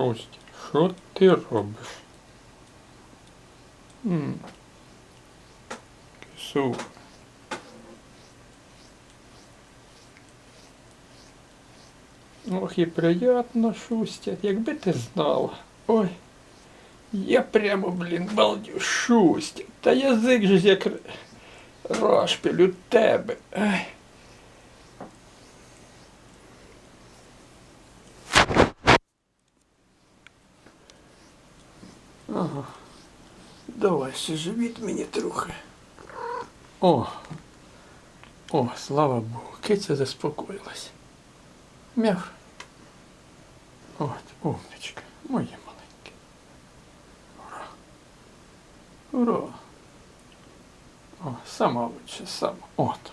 Шустя, що ти робиш? Кису. Ох, і приятно, Шустя, якби ти знала. Ой. Я прямо, блін, балдю, Шустя. Та язик же як р- розпіль у тебе. Ай. Ага. Давай ще живіт мені трохи. О. О, слава Богу, киця заспокоїлась. Мяв. От, умничка, моє маленьке. Ура. Ура. О, сама лучше, сама. От.